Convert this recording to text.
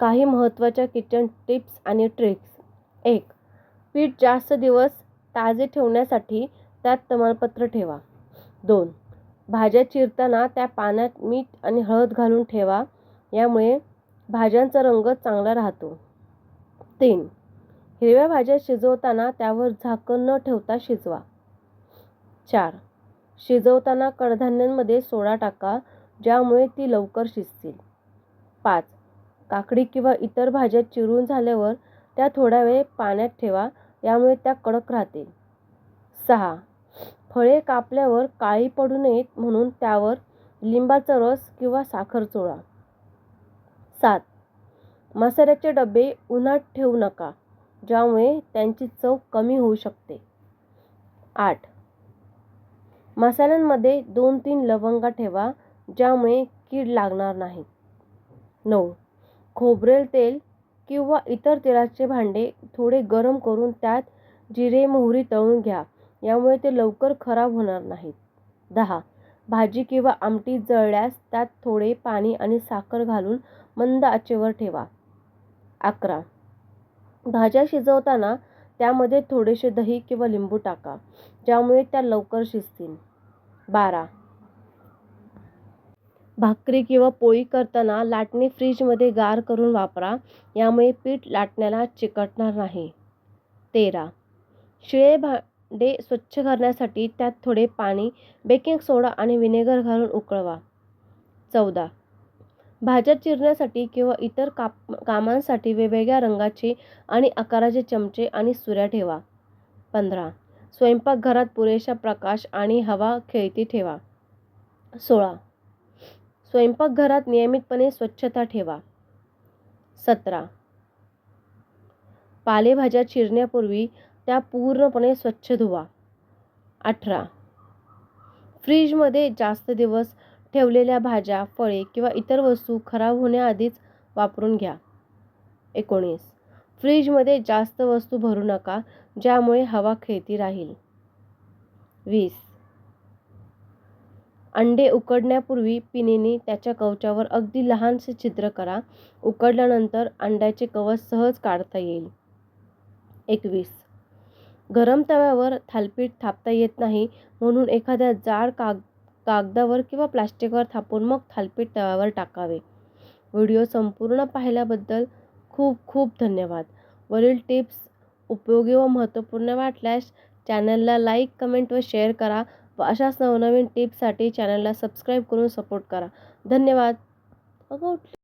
काही महत्त्वाच्या kitchen tips आणि ट्रिक्स एक पीठ जास्त दिवस ताजे ठेवण्यासाठी त्यात तमालपत्र ठेवा. दोन भाज्या चिरताना त्या पाण्यात मीठ आणि हळद घालून ठेवा यामुळे भाज्यांचा रंग चांगला राहतो. तीन हिरव्या भाज्या शिजवताना त्यावर झाकण न ठेवता शिजवा. चार शिजवताना कडधान्यांमध्ये सोडा टाका ज्यामुळे ती लवकर शिजतील. पाच काकडी किंवा इतर भाज्या चिरून झाल्यावर त्या थोडा वेळ पाण्यात ठेवा यामुळे त्या कडक राहतील. सहा. फळे कापल्यावर काळी पडू नयेत म्हणून त्यावर लिंबाचा रस किंवा साखर चोळा. सात. मसाल्याचे डबे उन्हात ठेवू नका ज्यामुळे त्यांची चव कमी होऊ शकते. आठ. मसाल्यांमध्ये दोन तीन लवंगा ठेवा ज्यामुळे कीड लागणार नाही. नऊ. खोबरेल तेल किंवा इतर तेलाचे भांडे थोडे गरम करून त्यात जिरे मोहरी तळून घ्या. यामुळे ते लवकर खराब होणार नाहीत. दहा. भाजी किंवा आमटी जळल्यास त्यात थोडे पाणी आणि साखर घालून मंद आचेवर ठेवा. अकरा. भाज्या शिजवताना त्यामध्ये थोडेसे दही किंवा लिंबू टाका ज्यामुळे त्या लवकर शिजतील. बारा. भाकरी किंवा पोळी करताना लाटणे फ्रीजमध्ये गार करून वापरा. यामुळे पीठ लाटण्याला चिकटणार नाही. तेरा. शिळे भांडे स्वच्छ करण्यासाठी त्यात थोडे पाणी बेकिंग सोडा आणि व्हिनेगर घालून उकळवा. चौदा. भाज्या चिरण्यासाठी किंवा इतर काप कामांसाठी वेगवेगळ्या रंगाचे आणि आकाराचे चमचे आणि सुऱ्या ठेवा. पंधरा. स्वयंपाकघरात पुरेशा प्रकाश आणि हवा खेळती ठेवा. सोळा. स्वयंपाकघरात नियमितपणे स्वच्छता ठेवा. सतरा. पालेभाज्या चिरण्यापूर्वी त्या पूर्णपणे स्वच्छ धुवा. अठरा. फ्रीजमध्ये जास्त दिवस ठेवलेल्या भाज्या फळे किंवा इतर वस्तू खराब होण्याआधीच वापरून घ्या. एकोणीस. फ्रीजमध्ये जास्त वस्तू भरू नका ज्यामुळे हवा खेळती राहील. वीस. अंडे उकडण्यापूर्वी पिनीने त्याच्या कवचावर अगदी लहानसे छिद्र करा. उकडल्यानंतर अंड्याचे कवच सहज काढता येईल. एकवीस. गरम तव्यावर थालपीठ थापता येत नाही. म्हणून एखाद्या जाड काग कागदावर किंवा प्लास्टिकवर थापून मग थालपीठ तव्यावर टाकावे. व्हिडिओ संपूर्ण पाहिल्याबद्दल खूप खूप धन्यवाद. वरील टिप्स उपयोगी व महत्त्वपूर्ण वाटल्यास चॅनलला लाईक कमेंट व शेअर करा. व अशाच नवनवीन टिप्ससाठी चॅनलला सबस्क्राईब करून सपोर्ट करा. धन्यवाद. अगोट